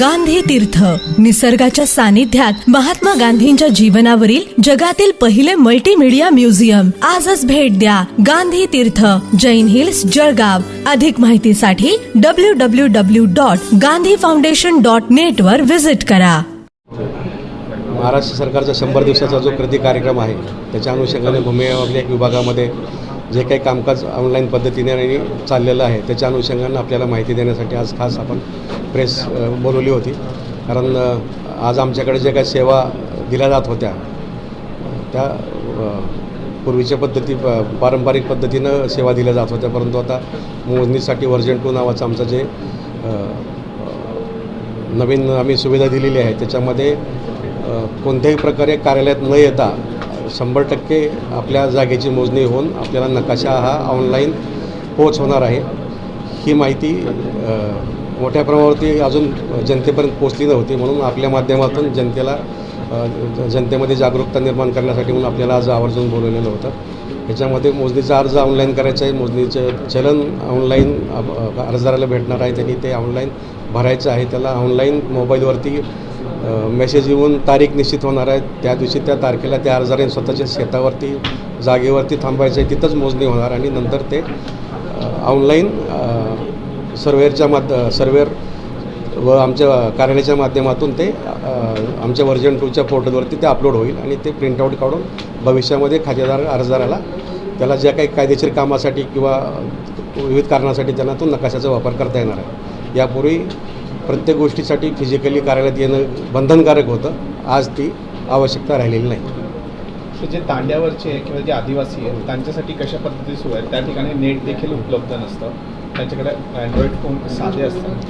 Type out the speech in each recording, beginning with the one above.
गांधी तीर्थ. निसर्गाच्या सानिध्यात महात्मा गांधींच्या जीवनावरील जगातील पहिले मल्टीमीडिया म्युझियम आजच भेट द्या गांधी तीर्थ जैन हिल्स जळगाव. अधिक माहितीसाठी W W W dot Gandhi foundation dot net वर व्हिजिट करा. महाराष्ट्र सरकारचा शंभर दिवसाचा जो कृती कार्यक्रम आहे त्याच्या अनुषंगाने भूमी विभागामध्ये जे काही कामकाज ऑनलाईन पद्धतीने चाललेलं आहे त्याच्या अनुषंगानं आपल्याला माहिती देण्यासाठी आज खास आपण प्रेस बोलवली होती. कारण आज आमच्याकडे जे काही सेवा दिल्या जात होत्या त्या पूर्वीच्या पद्धती प- पारंपरिक पद्धतीनं सेवा दिल्या जात होत्या. परंतु आता मोजणीसाठी व्हर्जन टू नावाचं आमचं जे नवीन आम्ही सुविधा दिलेली आहे त्याच्यामध्ये कोणत्याही प्रकारे कार्यालयात न येता शंभर टक्के आपल्या जागेची मोजणी होऊन आपल्याला नकाशा हा ऑनलाईन पोच होणार आहे. ही माहिती मोठ्या प्रमाणावरती अजून जनतेपर्यंत पोचली नव्हती म्हणून आपल्या माध्यमातून जनतेला जनतेमध्ये जागरूकता निर्माण करण्यासाठी म्हणून आपल्याला आज आवर्जून बोलवलेलं होतं. याच्यामध्ये मोजणीचा अर्ज ऑनलाईन करायचा आहे. मोजणीचं चलन ऑनलाईन अर्जदाराला भेटणार आहे. त्यांनी ते ऑनलाईन भरायचं आहे. त्याला ऑनलाईन मोबाईलवरती मेसेज येऊन तारीख निश्चित होणार आहे. त्या दिवशी त्या तारखेला त्या अर्जदाराने स्वतःच्या शेतावरती जागेवरती थांबायचं आहे. तिथंच मोजणी होणार आणि नंतर ते ऑनलाईन सर्वेअरच्या माध सर्वेअर व आमच्या कार्यालयाच्या माध्यमातून ते आमच्या व्हर्जन टूच्या पोर्टलवरती ते अपलोड होईल आणि ते प्रिंटआउट काढून भविष्यामध्ये खातेदार अर्जदाराला त्याला ज्या काही कायदेशीर कामासाठी किंवा विविध कारणासाठी त्यांना तो नकाशाचा वापर करता येणार आहे. यापूर्वी प्रत्येक गोष्टीसाठी फिजिकली कार्यालयात येणं बंधनकारक होतं. आज ती आवश्यकता राहिलेली नाही. सो जे तांड्यावरचे आहे किंवा जे आदिवासी आहेत त्यांच्यासाठी कशा पद्धती सुरू आहेत त्या ठिकाणी नेट देखील उपलब्ध नसतं. त्यांच्याकडे अँड्रॉइड फोन साधे असतात.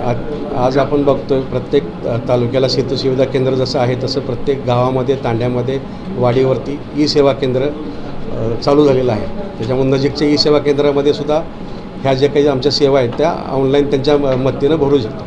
आज आज आपण बघतोय प्रत्येक तालुक्याला सेतू सुविधा केंद्र जसं आहे तसं प्रत्येक गावामध्ये तांड्यामध्ये वाडीवरती ई सेवा केंद्र चालू झालेलं आहे. त्याच्यामुळे नजीकच्या ई सेवा केंद्रामध्ये सुद्धा ह्या ज्या काही आमच्या सेवा आहेत त्या ऑनलाईन त्यांच्या म- मदतीनं भरू शकतो.